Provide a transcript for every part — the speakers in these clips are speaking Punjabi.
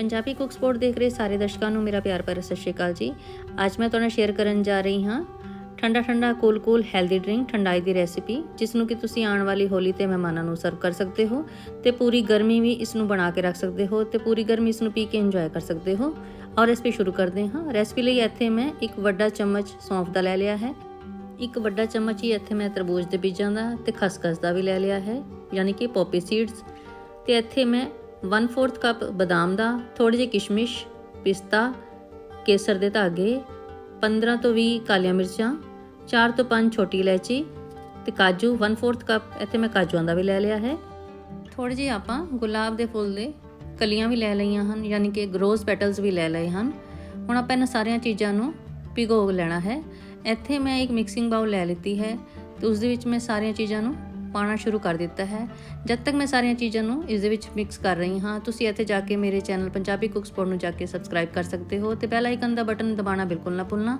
ਪੰਜਾਬੀ ਕੁੱਕ ਸਪੋਰਟ ਦੇਖ ਰਹੇ ਸਾਰੇ ਦਰਸ਼ਕਾਂ ਨੂੰ ਮੇਰਾ ਪਿਆਰ ਭਰਾ ਸਤਿ ਸ਼੍ਰੀ ਅਕਾਲ ਜੀ। ਅੱਜ ਮੈਂ ਤੁਹਾਡੇ ਸ਼ੇਅਰ ਕਰਨ ਜਾ ਰਹੀ ਹਾਂ ਠੰਡਾ ਠੰਡਾ cool cool healthy drink thandai ਦੀ ਰੈਸਿਪੀ ਜਿਸ ਨੂੰ ਕਿ ਤੁਸੀਂ ਆਉਣ ਵਾਲੀ ਹੋਲੀ ਤੇ ਮਹਿਮਾਨਾਂ ਨੂੰ ਸਰਵ ਕਰ ਸਕਦੇ ਹੋ ਤੇ ਪੂਰੀ ਗਰਮੀ ਵੀ ਇਸ ਨੂੰ ਬਣਾ ਕੇ ਰੱਖ ਸਕਦੇ ਹੋ ਤੇ ਪੂਰੀ ਗਰਮੀ ਇਸ ਨੂੰ ਪੀ ਕੇ ਇੰਜੋਏ ਕਰ ਸਕਦੇ ਹੋ। ਔਰ ਰੈਸਪੀ ਸ਼ੁਰੂ ਕਰਦੇ ਹਾਂ। ਰੈਸਪੀ ਲਈ ਇੱਥੇ ਮੈਂ ਇੱਕ ਵੱਡਾ ਚਮਚ ਸੌਂਫ ਦਾ ਲੈ ਲਿਆ ਹੈ। ਇੱਕ ਵੱਡਾ ਚਮਚ ਹੀ ਇੱਥੇ ਮੈਂ ਤਰਬੂਜ ਦੇ ਬੀਜਾਂ ਦਾ ਤੇ ਖਸਖਸ ਦਾ ਵੀ ਲੈ ਲਿਆ ਹੈ, ਯਾਨੀ ਕਿ ਪੋਪੀ ਸੀਡਸ ਤੇ ਇੱਥੇ ਮੈਂ 1/4 ਕੱਪ ਬਦਾਮ ਦਾ ਥੋੜੀ ਜਿਹੇ ਕਿਸ਼ਮਿਸ਼, ਪਿਸਤਾ, ਕੇਸਰ ਦੇ ਧਾਗੇ 15 ਤੋਂ 20 ਕਾਲੀਆਂ ਮਿਰਚਾਂ 4 ਤੋਂ 5 ਛੋਟੀ ਇਲਾਇਚੀ ਤੇ ਕਾਜੂ 1/4 ਕੱਪ ਇੱਥੇ ਮੈਂ ਕਾਜੂਆਂ ਦਾ ਵੀ ਲੈ ਲਿਆ ਹੈ। ਥੋੜੇ ਜਿਹੇ ਆਪਾਂ ਗੁਲਾਬ ਦੇ ਫੁੱਲ ਦੇ ਕਲੀਆਂ ਵੀ ਲੈ ਲਈਆਂ ਹਨ, ਯਾਨੀ ਕਿ ਰੋਜ਼ ਪੈਟਲਸ ਵੀ ਲੈ ਲਏ ਹਨ। ਹੁਣ ਆਪਾਂ ਇਹਨਾਂ ਸਾਰੀਆਂ ਚੀਜ਼ਾਂ ਨੂੰ ਭਿਗੋ ਲੈਣਾ ਹੈ। ਇੱਥੇ ਮੈਂ ਇੱਕ ਮਿਕਸਿੰਗ ਬਾਉਲ ਲੈ ਲਿੱਤੀ ਹੈ ਤੇ ਉਸ ਦੇ ਵਿੱਚ ਮੈਂ ਸਾਰੀਆਂ ਚੀਜ਼ਾਂ ਨੂੰ ਪਾਣਾ ਸ਼ੁਰੂ ਕਰ ਦਿੱਤਾ ਹੈ। ਜਦ ਤੱਕ ਮੈਂ ਸਾਰੀਆਂ ਚੀਜ਼ਾਂ ਨੂੰ ਇਸ ਦੇ ਵਿੱਚ ਮਿਕਸ ਕਰ ਰਹੀ ਹਾਂ, ਤੁਸੀਂ ਇੱਥੇ ਜਾ ਕੇ ਮੇਰੇ ਚੈਨਲ ਪੰਜਾਬੀ ਕੁੱਕ ਸਪੋਰਟ ਨੂੰ ਜਾ ਕੇ ਸਬਸਕ੍ਰਾਈਬ ਕਰ ਸਕਦੇ ਹੋ ਤੇ ਬੈਲ ਆਈਕਨ ਦਾ ਬਟਨ ਦਬਾਉਣਾ ਬਿਲਕੁਲ ਨਾ ਭੁੱਲਣਾ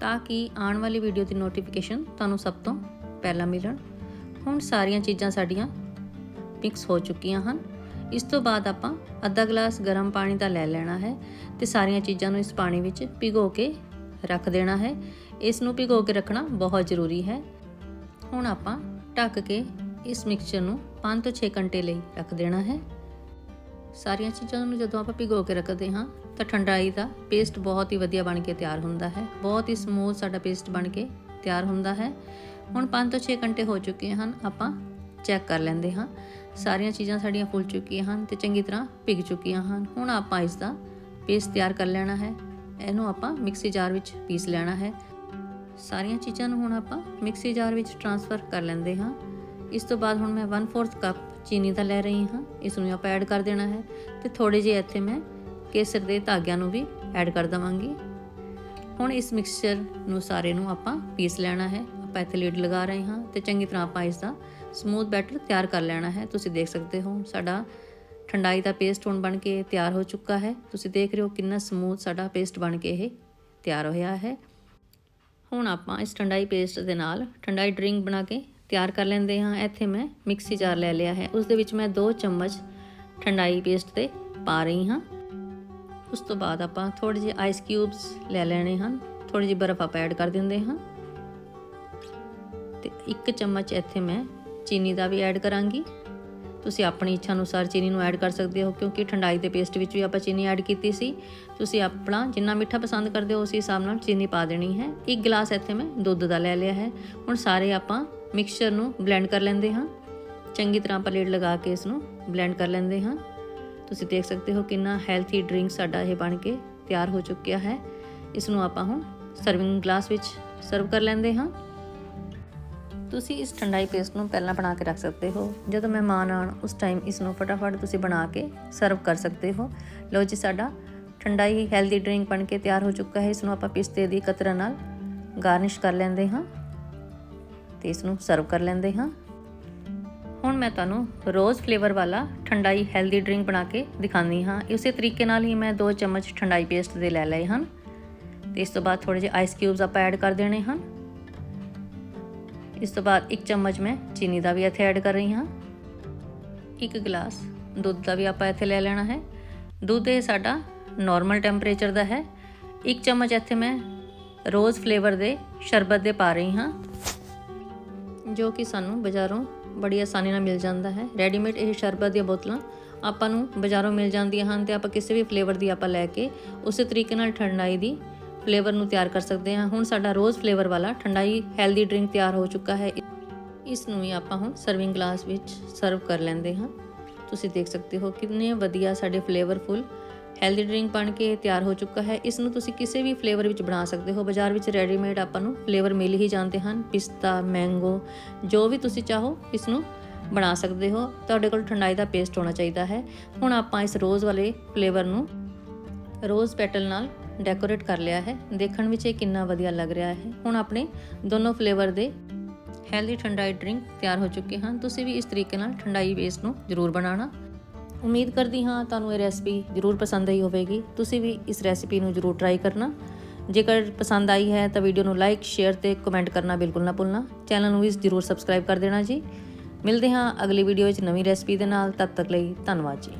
ਤਾਂ ਕਿ ਆਉਣ ਵਾਲੀ ਵੀਡੀਓ ਦੀ ਨੋਟੀਫਿਕੇਸ਼ਨ ਤੁਹਾਨੂੰ ਸਭ ਤੋਂ ਪਹਿਲਾਂ ਮਿਲਣ। ਹੁਣ ਸਾਰੀਆਂ ਚੀਜ਼ਾਂ ਸਾਡੀਆਂ ਮਿਕਸ ਹੋ ਚੁੱਕੀਆਂ ਹਨ। ਇਸ ਤੋਂ ਬਾਅਦ ਆਪਾਂ ਅੱਧਾ ਗਲਾਸ ਗਰਮ ਪਾਣੀ ਦਾ ਲੈ ਲੈਣਾ ਹੈ ਤੇ ਸਾਰੀਆਂ ਚੀਜ਼ਾਂ ਨੂੰ ਇਸ ਪਾਣੀ ਵਿੱਚ ਭਿਗੋ ਕੇ ਰੱਖ ਦੇਣਾ ਹੈ। ਇਸ ਨੂੰ ਭਿਗੋ ਕੇ ਰੱਖਣਾ ਬਹੁਤ ਜ਼ਰੂਰੀ ਹੈ। ਹੁਣ ਆਪਾਂ ਢੱਕ ਕੇ ਇਸ ਮਿਕਸਚਰ ਨੂੰ 5 ਤੋਂ 6 ਘੰਟੇ ਲਈ ਰੱਖ ਦੇਣਾ ਹੈ। ਸਾਰੀਆਂ ਚੀਜ਼ਾਂ ਨੂੰ ਜਦੋਂ ਆਪਾਂ ਭਿਗੋ ਕੇ ਰੱਖਦੇ ਹਾਂ, ਤਾਂ ਠੰਡਾਈ ਦਾ ਪੇਸਟ ਬਹੁਤ ਹੀ ਵਧੀਆ ਬਣ ਕੇ ਤਿਆਰ ਹੁੰਦਾ ਹੈ। ਬਹੁਤ ਹੀ ਸਮੂਥ ਸਾਡਾ ਪੇਸਟ ਬਣ ਕੇ ਤਿਆਰ ਹੁੰਦਾ ਹੈ। ਹੁਣ 5 ਤੋਂ 6 ਘੰਟੇ ਹੋ ਚੁੱਕੇ ਹਨ, ਆਪਾਂ ਚੈੱਕ ਕਰ ਲੈਂਦੇ ਹਾਂ। ਸਾਰੀਆਂ ਚੀਜ਼ਾਂ ਸਾਡੀਆਂ ਫੁੱਲ ਚੁੱਕੀਆਂ ਹਨ ਤੇ ਚੰਗੀ ਤਰ੍ਹਾਂ ਭਿੱਗ ਚੁੱਕੀਆਂ ਹਨ। ਹੁਣ ਆਪਾਂ ਇਸ ਦਾ ਪੇਸਟ ਤਿਆਰ ਕਰ ਲੈਣਾ ਹੈ। ਇਹਨੂੰ ਆਪਾਂ ਮਿਕਸੀ ਜਾਰ ਵਿੱਚ ਪੀਸ ਲੈਣਾ ਹੈ। ਸਾਰੀਆਂ ਚੀਜ਼ਾਂ ਨੂੰ ਹੁਣ ਆਪਾਂ ਮਿਕਸੀ ਜਾਰ ਵਿੱਚ ਟ੍ਰਾਂਸਫਰ ਕਰ ਲੈਂਦੇ ਹਾਂ। ਇਸ ਤੋਂ ਬਾਅਦ ਹੁਣ ਮੈਂ 1/4 ਕੱਪ ਚੀਨੀ ਦਾ ਲੈ ਰਹੀ ਹਾਂ। ਇਸ ਨੂੰ ਆਪਾਂ ਐਡ ਕਰ ਦੇਣਾ ਹੈ ਤੇ ਥੋੜੇ ਜਿਹੇ ਇੱਥੇ ਮੈਂ ਕੇਸਰ ਦੇ ਧਾਗਿਆਂ ਨੂੰ ਵੀ ਐਡ ਕਰ ਦਵਾਂਗੀ। ਹੁਣ ਇਸ ਮਿਕਸਚਰ ਨੂੰ ਸਾਰੇ ਨੂੰ ਆਪਾਂ ਪੀਸ ਲੈਣਾ ਹੈ। ਆਪਾਂ ਇੱਥੇ ਲੀਡ ਲਗਾ ਰਹੇ ਹਾਂ ਤੇ ਚੰਗੀ ਤਰ੍ਹਾਂ ਆਪਾਂ ਇਸ ਦਾ ਸਮੂਥ ਬੈਟਰ ਤਿਆਰ ਕਰ ਲੈਣਾ ਹੈ। ਤੁਸੀਂ ਦੇਖ ਸਕਦੇ ਹੋ ਸਾਡਾ ਠੰਡਾਈ ਦਾ ਪੇਸਟ ਹੁਣ ਬਣ ਕੇ ਤਿਆਰ ਹੋ ਚੁੱਕਾ ਹੈ। ਤੁਸੀਂ ਦੇਖ ਰਹੇ ਹੋ ਕਿੰਨਾ ਸਮੂਥ ਸਾਡਾ ਪੇਸਟ ਬਣ ਕੇ ਇਹ ਤਿਆਰ ਹੋਇਆ ਹੈ। ਹੁਣ ਆਪਾਂ ਇਸ ਠੰਡਾਈ ਪੇਸਟ ਦੇ ਨਾਲ ਠੰਡਾਈ ਡਰਿੰਕ ਬਣਾ ਕੇ ਤਿਆਰ ਕਰ ਲੈਂਦੇ ਹਾਂ। ਇੱਥੇ ਮੈਂ ਮਿਕਸੀ ਜਾਰ ਲੈ ਲਿਆ ਹੈ। ਉਸ ਦੇ ਵਿੱਚ ਮੈਂ 2 ਚਮਚ ਠੰਡਾਈ ਪੇਸਟ ਤੇ ਪਾ ਰਹੀ ਹਾਂ। ਉਸ ਤੋਂ ਬਾਅਦ ਆਪਾਂ ਥੋੜੇ ਜਿਹੇ ਆਈਸ ਕਿਊਬਸ ਲੈ ਲੈਣੇ ਹਨ। ਥੋੜੀ ਜਿਹੀ ਬਰਫ਼ ਆਪਾਂ ਐਡ ਕਰ ਦਿੰਦੇ ਹਾਂ। ਤੇ 1 ਚਮਚ ਇੱਥੇ ਮੈਂ ਚੀਨੀ ਦਾ ਵੀ ਐਡ ਕਰਾਂਗੀ। ਤੁਸੀਂ ਆਪਣੀ ਇੱਛਾ ਅਨੁਸਾਰ ਚੀਨੀ ਨੂੰ ਐਡ ਕਰ ਸਕਦੇ ਹੋ, ਕਿਉਂਕਿ ਠੰਡਾਈ ਦੇ ਪੇਸਟ ਵਿੱਚ ਵੀ ਆਪਾਂ ਚੀਨੀ ਐਡ ਕੀਤੀ ਸੀ। ਤੁਸੀਂ ਆਪਣਾ ਜਿੰਨਾ ਮਿੱਠਾ ਪਸੰਦ ਕਰਦੇ ਹੋ, ਉਸ ਹਿਸਾਬ ਨਾਲ ਚੀਨੀ ਪਾ ਦੇਣੀ ਹੈ। ਇੱਕ ਗਲਾਸ ਇੱਥੇ ਮੈਂ ਦੁੱਧ ਦਾ ਲੈ ਲਿਆ ਹੈ। ਹੁਣ ਸਾਰੇ ਆਪਾਂ ਮਿਕਸਚਰ ਨੂੰ ਬਲੈਂਡ ਕਰ ਲੈਂਦੇ ਹਾਂ। ਚੰਗੀ ਤਰ੍ਹਾਂ ਪਲੇਟ ਲਗਾ ਕੇ ਇਸ ਨੂੰ ਬਲੈਂਡ ਕਰ ਲੈਂਦੇ ਹਾਂ। ਤੁਸੀਂ ਦੇਖ ਸਕਦੇ ਹੋ ਕਿੰਨਾ ਹੈਲਥੀ ਡਰਿੰਕ ਸਾਡਾ ਇਹ ਬਣ ਕੇ ਤਿਆਰ ਹੋ ਚੁੱਕਿਆ ਹੈ। ਇਸ ਨੂੰ ਆਪਾਂ ਹੁਣ ਸਰਵਿੰਗ ਗਲਾਸ ਵਿੱਚ ਸਰਵ ਕਰ ਲੈਂਦੇ ਹਾਂ। ਤੁਸੀਂ ਇਸ ਠੰਡਾਈ ਪੇਸਟ ਨੂੰ ਪਹਿਲਾਂ ਬਣਾ ਕੇ ਰੱਖ ਸਕਦੇ ਹੋ। ਜਦੋਂ ਮਹਿਮਾਨ ਆਣ ਉਸ ਟਾਈਮ ਇਸ ਨੂੰ ਫਟਾਫਟ ਤੁਸੀਂ ਬਣਾ ਕੇ ਸਰਵ ਕਰ ਸਕਦੇ ਹੋ। ਲਓ ਜੀ, ਸਾਡਾ ਠੰਡਾਈ ਹੈਲਦੀ ਡਰਿੰਕ ਬਣ ਕੇ ਤਿਆਰ ਹੋ ਚੁੱਕਾ ਹੈ। ਇਸ ਨੂੰ ਆਪਾਂ ਪਿਸਤੇ ਦੀ ਕਤਰਾਂ ਨਾਲ ਗਾਰਨਿਸ਼ ਕਰ ਲੈਂਦੇ ਹਾਂ ਤੇ ਇਸ ਨੂੰ ਸਰਵ ਕਰ ਲੈਂਦੇ ਹਾਂ। ਹੁਣ ਮੈਂ ਤੁਹਾਨੂੰ ਰੋਜ਼ ਫਲੇਵਰ ਵਾਲਾ ਠੰਡਾਈ ਹੈਲਦੀ ਡਰਿੰਕ ਬਣਾ ਕੇ ਦਿਖਾਉਂਦੀ ਹਾਂ। ਇਸੇ ਤਰੀਕੇ ਨਾਲ ਹੀ ਮੈਂ 2 ਚਮਚ ਠੰਡਾਈ ਪੇਸਟ ਦੇ ਲੈ ਲਏ ਹਨ। ਤੇ ਇਸ ਤੋਂ ਬਾਅਦ ਥੋੜੇ ਜਿਹੇ ਆਈਸ ਕਿਊਬਸ ਆਪਾਂ ਐਡ ਕਰ ਦੇਣੇ ਹਨ। ਇਸ ਤੋਂ ਬਾਅਦ ਇੱਕ ਚਮਚ ਮੈਂ ਚੀਨੀ ਦਾ ਵੀ ਇੱਥੇ ਐਡ ਕਰ ਰਹੀ ਹਾਂ। ਇੱਕ ਗਲਾਸ ਦੁੱਧ ਦਾ ਵੀ ਆਪਾਂ ਇੱਥੇ ਲੈ ਲੈਣਾ ਹੈ। ਦੁੱਧ ਇਹ ਸਾਡਾ ਨਾਰਮਲ ਟੈਂਪਰੇਚਰ ਦਾ ਹੈ। ਇੱਕ ਚਮਚ ਇੱਥੇ ਮੈਂ ਰੋਜ਼ ਫਲੇਵਰ ਦੇ ਸ਼ਰਬਤ ਦੇ ਪਾ ਰਹੀ ਹਾਂ। ਜੋ ਕਿ ਸਾਨੂੰ ਬਾਜ਼ਾਰੋਂ ਬੜੀ ਆਸਾਨੀ ਨਾਲ ਮਿਲ ਜਾਂਦਾ ਹੈ। ਰੈਡੀਮੇਡ ਇਹ ਸ਼ਰਬਤ ਦੀਆਂ ਬੋਤਲਾਂ ਆਪਾਂ ਨੂੰ ਬਾਜ਼ਾਰੋਂ ਮਿਲ ਜਾਂਦੀਆਂ ਹਨ ਤੇ ਆਪਾਂ ਕਿਸੇ ਵੀ ਫਲੇਵਰ ਦੀ ਆਪਾਂ ਲੈ ਕੇ ਉਸੇ ਤਰੀਕੇ ਨਾਲ ਠੰਡਾਈ ਦੀ ਫਲੇਵਰ ਨੂੰ ਤਿਆਰ ਕਰ ਸਕਦੇ ਹਾਂ। ਹੁਣ ਸਾਡਾ ਰੋਜ਼ ਫਲੇਵਰ ਵਾਲਾ ਠੰਡਾਈ ਹੈਲਦੀ ਡਰਿੰਕ ਤਿਆਰ ਹੋ ਚੁੱਕਾ ਹੈ। ਇਸ ਨੂੰ ਵੀ ਆਪਾਂ ਹੁਣ ਸਰਵਿੰਗ ਗਲਾਸ ਵਿੱਚ ਸਰਵ ਕਰ ਲੈਂਦੇ ਹਾਂ। ਤੁਸੀਂ ਦੇਖ ਸਕਦੇ ਹੋ ਕਿੰਨੇ ਵਧੀਆ ਸਾਡੇ ਫਲੇਵਰਫੁਲ ਹੈਲਦੀ ਡਰਿੰਕ ਬਣ ਕੇ ਤਿਆਰ ਹੋ ਚੁੱਕਾ ਹੈ। ਇਸ ਨੂੰ ਤੁਸੀਂ ਕਿਸੇ ਵੀ ਫਲੇਵਰ ਵਿੱਚ ਬਣਾ ਸਕਦੇ ਹੋ। ਬਾਜ਼ਾਰ ਵਿੱਚ ਰੈਡੀਮੇਡ ਆਪਾਂ ਨੂੰ ਫਲੇਵਰ ਮਿਲ ਹੀ ਜਾਂਦੇ ਹਨ। ਪਿਸਤਾ ਮੈਂਗੋ ਜੋ ਵੀ ਤੁਸੀਂ ਚਾਹੋ ਇਸ ਨੂੰ ਬਣਾ ਸਕਦੇ ਹੋ। ਤੁਹਾਡੇ ਕੋਲ ਠੰਡਾਈ ਦਾ ਪੇਸਟ ਹੋਣਾ ਚਾਹੀਦਾ ਹੈ। ਹੁਣ ਆਪਾਂ ਇਸ ਰੋਜ਼ ਵਾਲੇ ਫਲੇਵਰ ਨੂੰ ਰੋਜ਼ ਪੈਟਲ ਨਾਲ ਡੈਕੋਰੇਟ ਕਰ ਲਿਆ ਹੈ। ਦੇਖਣ ਵਿੱਚ ਇਹ ਕਿੰਨਾ ਵਧੀਆ ਲੱਗ ਰਿਹਾ ਹੈ। ਹੁਣ ਆਪਣੇ ਦੋਨੋਂ ਫਲੇਵਰ ਦੇ ਹੈਲਦੀ ਠੰਡਾਈ ਡਰਿੰਕ ਤਿਆਰ ਹੋ ਚੁੱਕੇ ਹਨ ਤੁਸੀਂ ਵੀ ਇਸ ਤਰੀਕੇ ਨਾਲ ਠੰਡਾਈ ਬੇਸ ਨੂੰ ਜ਼ਰੂਰ ਬਣਾਉਣਾ। ਉਮੀਦ ਕਰਦੀ ਹਾਂ ਤੁਹਾਨੂੰ ਇਹ ਰੈਸਪੀ ਜ਼ਰੂਰ ਪਸੰਦ ਆਈ ਹੋਵੇਗੀ। ਤੁਸੀਂ ਵੀ ਇਸ ਰੈਸਪੀ ਨੂੰ ਜ਼ਰੂਰ ਟਰਾਈ ਕਰਨਾ। ਜੇਕਰ ਪਸੰਦ ਆਈ ਹੈ ਤਾਂ ਵੀਡੀਓ ਨੂੰ ਲਾਈਕ ਸ਼ੇਅਰ ਤੇ ਕਮੈਂਟ ਕਰਨਾ ਬਿਲਕੁਲ ਨਾ ਭੁੱਲਣਾ। ਚੈਨਲ ਨੂੰ ਵੀ ਜ਼ਰੂਰ ਸਬਸਕ੍ਰਾਈਬ ਕਰ ਦੇਣਾ ਜੀ। ਮਿਲਦੇ ਹਾਂ ਅਗਲੀ ਵੀਡੀਓ ਵਿੱਚ ਨਵੀਂ ਰੈਸਪੀ ਦੇ ਨਾਲ। ਤਦ ਤੱਕ ਲਈ ਧੰਨਵਾਦ ਜੀ।